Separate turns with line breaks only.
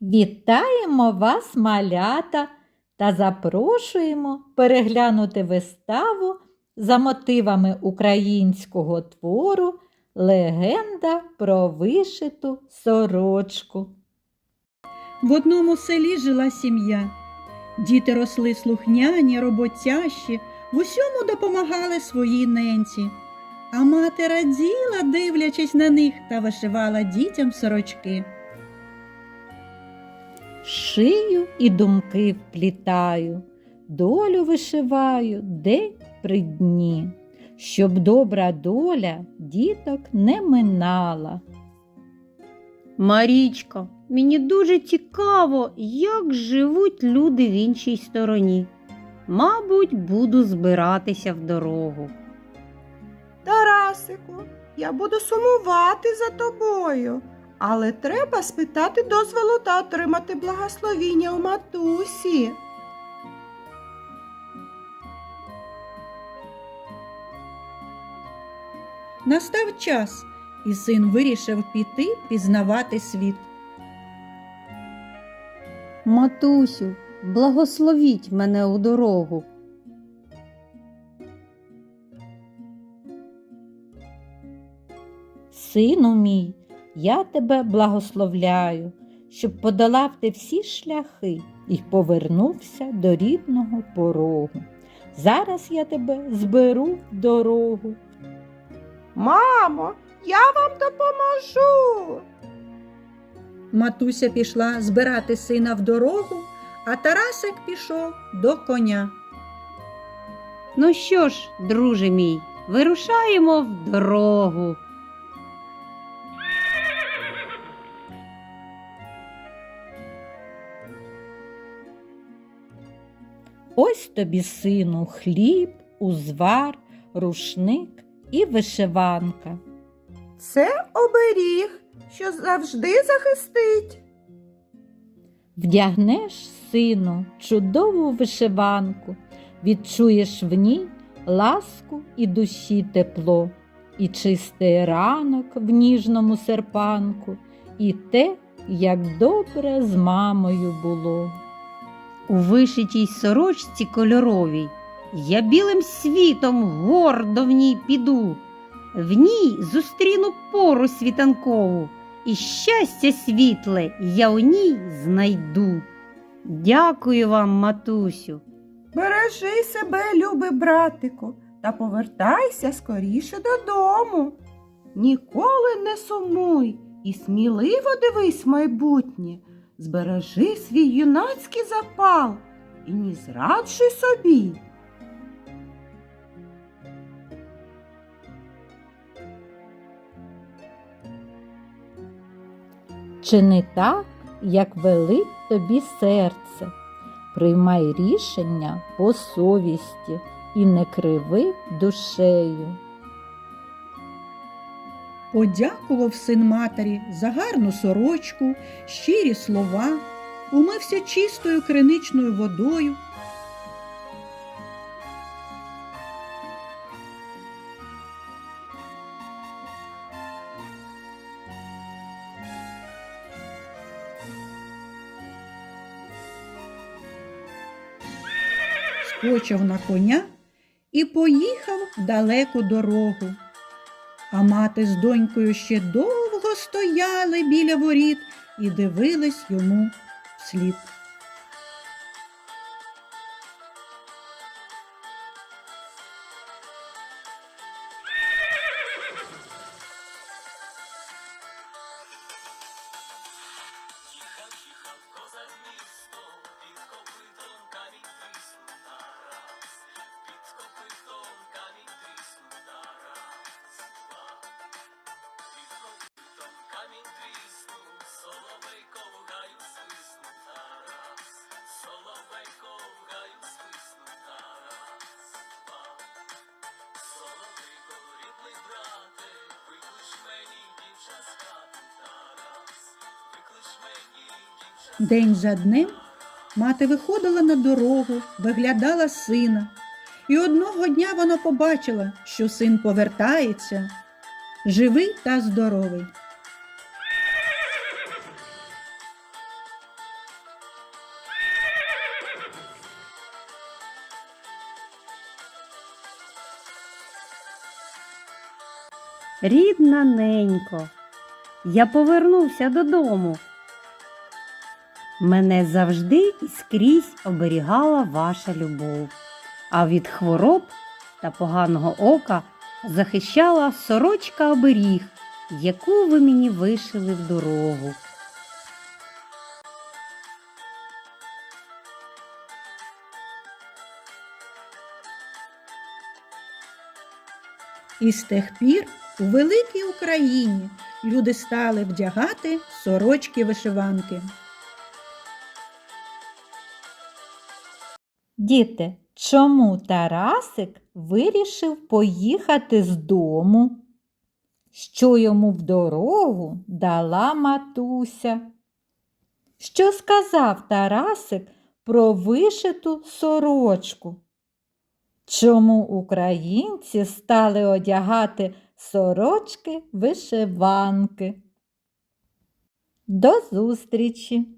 Вітаємо вас, малята, та запрошуємо переглянути виставу за мотивами українського твору Легенда про вишиту сорочку.
В одному селі жила сім'я. Діти росли слухняні, роботящі, в усьому допомагали своїй ненці. А мати раділа, дивлячись на них, та вишивала дітям сорочки.
Шию і думки вплітаю, долю вишиваю день при дні, щоб добра доля діток не минала.
Марічка, мені дуже цікаво, як живуть люди в іншій стороні. Мабуть, буду збиратися в дорогу.
Тарасику, я буду сумувати за тобою, але треба спитати дозволу та отримати благословіння у матусі.
Настав час, і син вирішив піти пізнавати світ.
Матусю, благословіть мене у дорогу.
Сину мій, я тебе благословляю, щоб подолав ти всі шляхи і повернувся до рідного порогу. Зараз я тебе зберу в дорогу.
Мамо, я вам допоможу.
Матуся пішла збирати сина в дорогу, а Тарасик пішов до коня.
Ну що ж, друже мій, вирушаємо в дорогу.
Ось тобі, сину, хліб, узвар, рушник і вишиванка.
Це оберіг, що завжди захистить.
Вдягнеш, сину, чудову вишиванку, відчуєш в ній ласку і душі тепло, і чистий ранок в ніжному серпанку, і те, як добре з мамою було.
У вишитій сорочці кольоровій я білим світом гордо в ній піду. В ній зустріну пору світанкову, і щастя світле я у ній знайду. Дякую вам, матусю.
Бережи себе, любий братику, та повертайся скоріше додому. Ніколи не сумуй і сміливо дивись майбутнє. Збережи свій юнацький запал і не зраджуй собі.
Чини так, як велить тобі серце, приймай рішення по совісті і не криви душею.
Подякував син матері за гарну сорочку, щирі слова, умився чистою криничною водою. Скочив на коня і поїхав в далеку дорогу. А мати з донькою ще довго стояли біля воріт і дивились йому вслід. День за днем мати виходила на дорогу, виглядала сина, і одного дня вона побачила, що син повертається, живий та здоровий.
Рідна ненько, я повернувся додому. Мене завжди і скрізь оберігала ваша любов, а від хвороб та поганого ока захищала сорочка оберіг, яку ви мені вишили в дорогу.
І з тих пір у великій Україні люди стали вдягати сорочки вишиванки.
Діти, чому Тарасик вирішив поїхати з дому? Що йому в дорогу дала матуся? Що сказав Тарасик про вишиту сорочку? Чому українці стали одягати сорочки вишиванки? До зустрічі!